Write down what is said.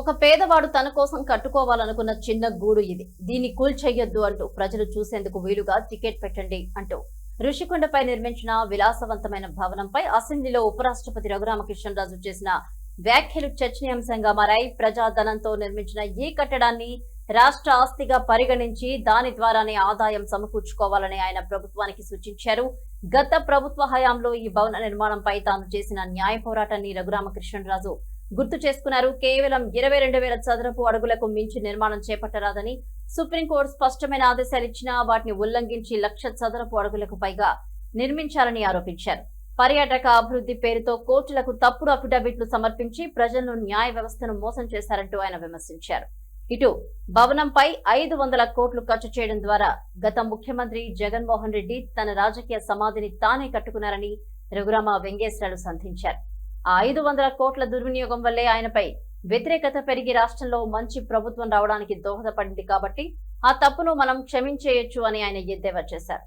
ఒక పేదవాడు తన కోసం కట్టుకోవాలనుకున్న చిన్న గూడు ఇది. దీన్ని కూల్చేయొద్దు అంటూ ప్రజలు చూసేందుకు వీలుగా టికెట్ పెట్టండి అంటూ ఋషికొండపై నిర్మించిన విలాసవంతమైన భవనంపై అసెంబ్లీలో ఉపరాష్ట్రపతి రఘురామకృష్ణరాజు చేసిన వ్యాఖ్యలు చర్చనీయాంశంగా మారాయి. ప్రజాధనంతో నిర్మించిన ఈ కట్టడాన్ని రాష్ట్ర ఆస్తిగా పరిగణించి దాని ద్వారానే ఆదాయం సమకూర్చుకోవాలని ఆయన ప్రభుత్వానికి సూచించారు. గత ప్రభుత్వ హయాంలో ఈ భవన నిర్మాణంపై తాను చేసిన న్యాయ పోరాటాన్ని రఘురామకృష్ణరాజు గుర్తు చేసుకున్నారు. కేవలం ఇరవై రెండు వేల చదరపు అడుగులకు మించి నిర్మాణం చేపట్టరాదని సుప్రీంకోర్టు స్పష్టమైన ఆదేశాలు ఇచ్చినా వాటిని ఉల్లంఘించి లక్ష చదరపు అడుగులకు పైగా నిర్మించాలని ఆరోపించారు. పర్యాటక అభివృద్ధి పేరుతో కోర్టులకు తప్పుడు అఫిడవిట్లు సమర్పించి ప్రజలను న్యాయ వ్యవస్థను మోసం చేశారంటూ ఆయన విమర్శించారు. ఇటు భవనంపై ఐదు వందల కోట్లు ఖర్చు చేయడం ద్వారా గత ముఖ్యమంత్రి జగన్మోహన్ రెడ్డి తన రాజకీయ సమాధిని తానే కట్టుకున్నారని రఘురామ వెంగేశ్వరాలు సంధించారు. ఐదు వందల కోట్ల దుర్వినియోగం వల్లే ఆయనపై వ్యతిరేకత పెరిగి రాష్ట్రంలో మంచి ప్రభుత్వం రావడానికి దోహదపడింది కాబట్టి ఆ తప్పును మనం క్షమించేయొచ్చు అని ఆయన ఎద్దేవా చేశారు.